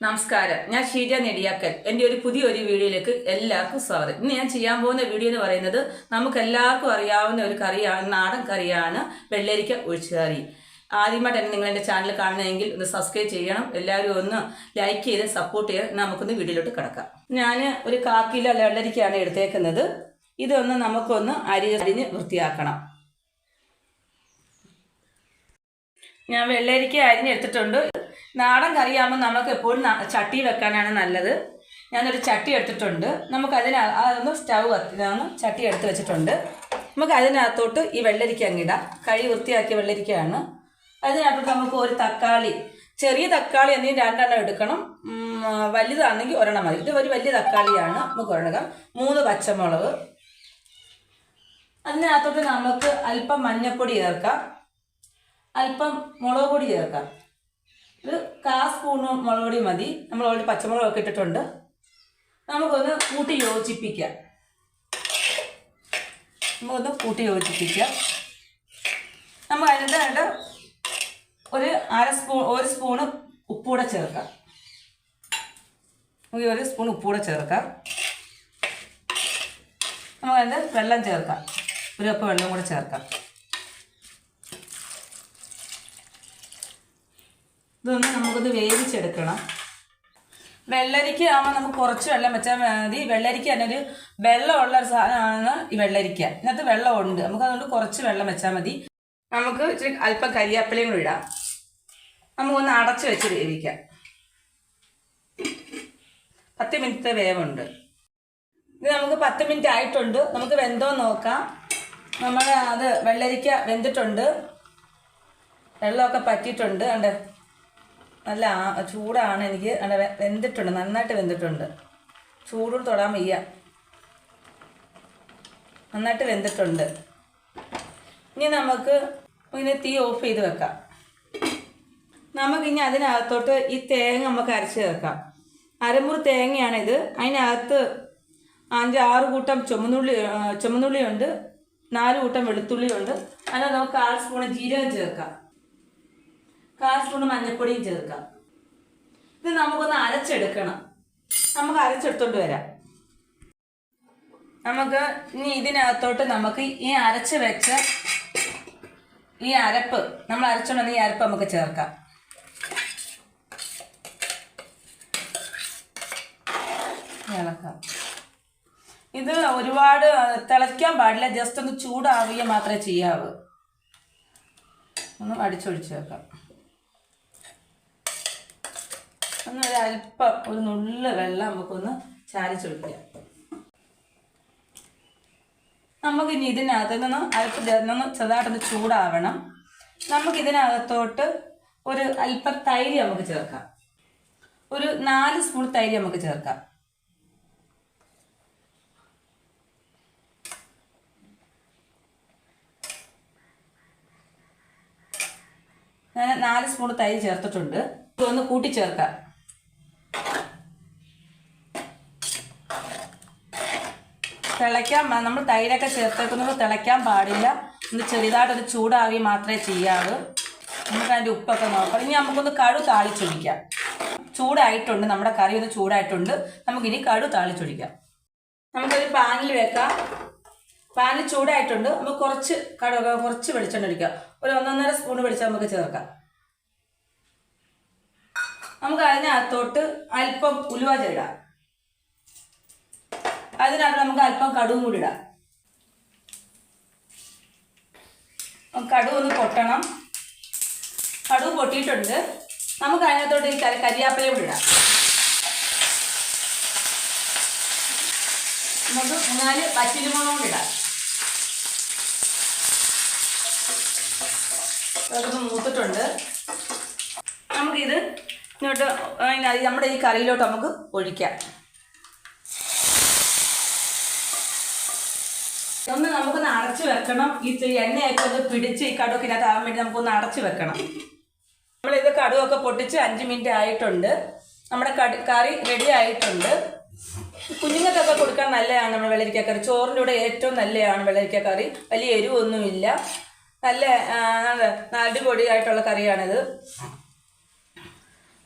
നമസ്കാരം. ഞാൻ ഷീജ നെടിയാക്കൽ. എന്റെ ഒരു പുതിയൊരു വീഡിയോയിലേക്ക് എല്ലാവർക്കും സ്വാഗതം. ഇന്ന് ഞാൻ ചെയ്യാൻ പോകുന്ന വീഡിയോ എന്ന് പറയുന്നത് നമുക്ക് എല്ലാവർക്കും അറിയാവുന്ന ഒരു കറിയാണ് നാടൻ കറിയാണ് വെള്ളരിക്ക ഒഴിച്ചുകറി. ആദ്യമായിട്ട് തന്നെ നിങ്ങൾ എന്റെ ചാനൽ കാണുന്നതെങ്കിൽ ഒന്ന് സബ്സ്ക്രൈബ് ചെയ്യണം. എല്ലാവരും ഒന്ന് ലൈക്ക് ചെയ്ത് സപ്പോർട്ട് ചെയ്ത് നമുക്കൊന്ന് വീഡിയോയിലോട്ട് കിടക്കാം. ഞാൻ ഒരു കാക്കിയിൽ അല്ല വെള്ളരിക്കയാണ് എടുത്തേക്കുന്നത്. ഇതൊന്ന് നമുക്കൊന്ന് അരി അരിഞ്ഞ് വൃത്തിയാക്കണം. ഞാൻ വെള്ളരിക്ക അരിഞ്ഞെടുത്തിട്ടുണ്ട്. നാടൻ കറിയാകുമ്പോൾ നമുക്ക് എപ്പോഴും ചട്ടി വെക്കാനാണ് നല്ലത്. ഞാനൊരു ചട്ടി എടുത്തിട്ടുണ്ട്. നമുക്ക് അതിന് അതൊന്ന് സ്റ്റൗ ഒന്ന് ചട്ടി എടുത്ത് വെച്ചിട്ടുണ്ട്. നമുക്ക് അതിനകത്തോട്ട് ഈ വെള്ളരിക്ക അങ്ങിടാം കഴി വൃത്തിയാക്കിയ വെള്ളരിക്കയാണ്. അതിനകത്തോട്ട് നമുക്ക് ഒരു തക്കാളി ചെറിയ തക്കാളി എന്തെങ്കിലും രണ്ടെണ്ണം എടുക്കണം. വലുതാണെങ്കിൽ ഒരെണ്ണം മതി. ഇത് ഒരു വലിയ തക്കാളിയാണ്. നമുക്ക് ഒരെണ്ണം മൂന്ന് പച്ചമുളക്. അതിനകത്തോട്ട് നമുക്ക് അല്പം മഞ്ഞൾപ്പൊടി ചേർക്കാം. അല്പം മുളക് പൊടി ചേർക്കാം. ഒരു കാ സ്പൂണും മുളക് പൊടി മതി. നമ്മൾ ഓൾറെഡി പച്ചമുളകൊക്കെ ഇട്ടിട്ടുണ്ട്. നമുക്കൊന്ന് കൂട്ടി യോജിപ്പിക്കാം. നമുക്കൊന്ന് കൂട്ടി യോജിപ്പിക്കാം. നമ്മൾ അതിന്റെ ഒരു അര സ്പൂൺ ഒരു സ്പൂണ് ഉപ്പൂടെ ചേർക്കാം. നമുക്ക് ഒരു സ്പൂൺ ഉപ്പൂടെ ചേർക്കാം. നമുക്ക് അതിന്റെ വെള്ളം ചേർക്കാം. ഒരു കപ്പ് വെള്ളം കൂടെ ചേർക്കാം. ഇതൊന്ന് നമുക്കൊന്ന് വേവിച്ചെടുക്കണം. വെള്ളരിക്ക ആകുമ്പോൾ നമുക്ക് കുറച്ച് വെള്ളം വെച്ചാൽ മതി. വെള്ളരിക്ക തന്നെ ഒരു വെള്ളമുള്ള ഒരു സാധനമാണ് ഈ വെള്ളരിക്ക. ഇതിനകത്ത് വെള്ളമുണ്ട്. നമുക്ക് അതുകൊണ്ട് കുറച്ച് വെള്ളം വെച്ചാൽ മതി. നമുക്ക് ഇച്ചിരി അല്പം കരിയാപ്പിലയും കൂടി ഇടാം. നമുക്കൊന്ന് അടച്ച് വെച്ച് വേവിക്കാം. പത്ത് മിനിറ്റ് വേവുണ്ട്. ഇത് നമുക്ക് പത്ത് മിനിറ്റ് ആയിട്ടുണ്ട്. നമുക്ക് വെന്തോ നോക്കാം. നമ്മൾ അത് വെള്ളരിക്ക വെന്തിട്ടുണ്ട്. വെള്ളമൊക്കെ പറ്റിയിട്ടുണ്ട്. കണ്ട്? നല്ല ചൂടാണ് എനിക്ക്. വെന്തിട്ടുണ്ട് നന്നായിട്ട് വെന്തിട്ടുണ്ട്. ചൂടും തൊടാൻ വയ്യ. നന്നായിട്ട് വെന്തിട്ടുണ്ട്. ഇനി നമുക്ക് ഇങ്ങനെ തീ ഓഫ് ചെയ്ത് വെക്കാം. നമുക്കിനി അതിനകത്തോട്ട് ഈ തേങ്ങ നമുക്ക് അരച്ച് ചേർക്കാം അരമുറി തേങ്ങയാണിത്. അതിനകത്ത് അഞ്ച് ആറ് കൂട്ടം ചുമന്നുള്ളി ചുമന്നുള്ളിയുണ്ട് നാല് കൂട്ടം വെളുത്തുള്ളിയുണ്ട്. അതിനകത്ത് നമുക്ക് കാൽ സ്പൂൺ ജീരകം ചേർക്കാം കാൽ സ്പൂൺ മഞ്ഞൾപ്പൊടിയും ചേർക്കാം. ഇത് നമുക്കൊന്ന് അരച്ചെടുക്കണം. നമുക്ക് അരച്ചെടുത്തോണ്ട് വരാം. നമുക്ക് ഇനി ഇതിനകത്തോട്ട് നമുക്ക് ഈ അരച്ച് വെച്ച ഈ അരപ്പ് നമ്മൾ അരച്ചോണ്ട് ഈ അരപ്പ് നമുക്ക് ചേർക്കാം. ഇത് ഒരുപാട് തിളയ്ക്കാൻ പാടില്ല. ജസ്റ്റ് ഒന്ന് ചൂടാവുക മാത്രമേ ചെയ്യാവൂ. ഒന്ന് അടിച്ചൊഴിച്ച് വെക്കാം. ഒന്ന് ഒരു അല്പം ഒരു നുള്ള് വെള്ളം നമുക്കൊന്ന് ചാരിച്ചൊഴിക്കാം നമുക്ക് ഇനി ഇതിനകത്ത് നിന്ന് അല്പം ചേർന്നൊന്ന് ചെറുതായിട്ടൊന്ന് ചൂടാവണം. നമുക്ക് ഇതിനകത്തോട്ട് ഒരു അല്പം തൈര് നമുക്ക് ചേർക്കാം. ഒരു നാല് സ്പൂൺ തൈര് നമുക്ക് ചേർക്കാം. ഞാൻ നാല് സ്പൂൺ തൈര് ചേർത്തിട്ടുണ്ട്. ഇതൊന്ന് കൂട്ടി ചേർക്കാം തിളയ്ക്കാൻ നമ്മൾ തൈരൊക്കെ ചേർത്തേക്കുന്നത് തിളയ്ക്കാൻ പാടില്ല. ഒന്ന് ചെറുതായിട്ടൊരു ചൂടാവി മാത്രമേ ചെയ്യാവൂ. നമുക്ക് അതിന്റെ ഉപ്പൊക്കെ നോക്കാം. ഇനി നമുക്കൊന്ന് കടു താളിച്ചൊഴിക്കാം ചൂടായിട്ടുണ്ട്. നമ്മുടെ കറി ഒന്ന് ചൂടായിട്ടുണ്ട്. നമുക്കിനി കടു താളിച്ചൊഴിക്കാം നമുക്കൊരു പാനിൽ വെക്കാം. പാനിൽ ചൂടായിട്ടുണ്ട്. നമുക്ക് കുറച്ച് കടുക കുറച്ച് വെളിച്ചെണ്ണ ഒഴിക്കാം. ഒരു ഒന്നൊന്നര സ്പൂൺ വെളിച്ചെണ്ണ നമുക്ക് ചേർക്കാം. നമുക്ക് അതിനകത്തോട്ട് അല്പം ഉലുവ ചേടാം അതിനകത്ത് നമുക്ക് അല്പം കടുവും കൂടി ഇടാം. കടു ഒന്ന് പൊട്ടണം. കടുവ് പൊട്ടിയിട്ടുണ്ട്. നമുക്ക് അതിനകത്തോട്ട് ഈ കരി കരിയാപ്പിലയും കൂടി ഇടാം. നമുക്ക് മൂന്നാൽ പച്ചിരിമുളകും കൂടി ഇടാം. മൂത്തിട്ടുണ്ട്. നമുക്കിത് ഇങ്ങോട്ട് നമ്മുടെ ഈ കറിയിലോട്ട് നമുക്ക് ഒഴിക്കാം. ഒന്ന് നമുക്കൊന്ന് അടച്ചു വെക്കണം. ഈ എണ്ണയൊക്കെ ഒന്ന് പിടിച്ച് ഈ കടുവക്കിനകത്ത് ആവാൻ വേണ്ടി നമുക്കൊന്ന് അടച്ചു വെക്കണം. നമ്മളിത് കടുവൊക്കെ പൊട്ടിച്ച് അഞ്ച് മിനിറ്റ് ആയിട്ടുണ്ട്. നമ്മുടെ കറി റെഡി ആയിട്ടുണ്ട്. കുഞ്ഞുങ്ങൾക്കൊക്കെ കൊടുക്കാൻ നല്ലതാണ് നമ്മുടെ വെള്ളരിക്ക കറി. ചോറിന്റെ കൂടെ ഏറ്റവും നല്ലതാണ് വെള്ളരിക്ക കറി. വലിയ എരിവൊന്നുമില്ല. നല്ല അടിപൊളിയായിട്ടുള്ള കറിയാണിത്.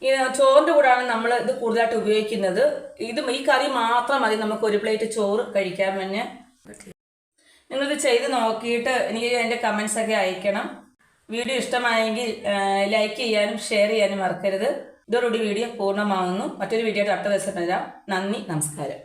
ഈ ചോറിന്റെ കൂടെയാണ് നമ്മൾ ഇത് കൂടുതലായിട്ട് ഉപയോഗിക്കുന്നത്. ഇത് ഈ കറി മാത്രം മതി. നമുക്ക് ഒരു പ്ലേറ്റ് ചോറ് കഴിക്കാൻ തന്നെ. നിങ്ങളിത് ചെയ്ത് നോക്കിയിട്ട് എനിക്ക് അതിന്റെ കമൻസ് ഒക്കെ അയക്കണം. വീഡിയോ ഇഷ്ടമായെങ്കിൽ ലൈക്ക് ചെയ്യാനും ഷെയർ ചെയ്യാനും മറക്കരുത്. ഇതോടുകൂടി വീഡിയോ പൂർണമാകുന്നു. മറ്റൊരു വീഡിയോ അടുത്ത ദിവസം വരാം. നന്ദി നമസ്കാരം.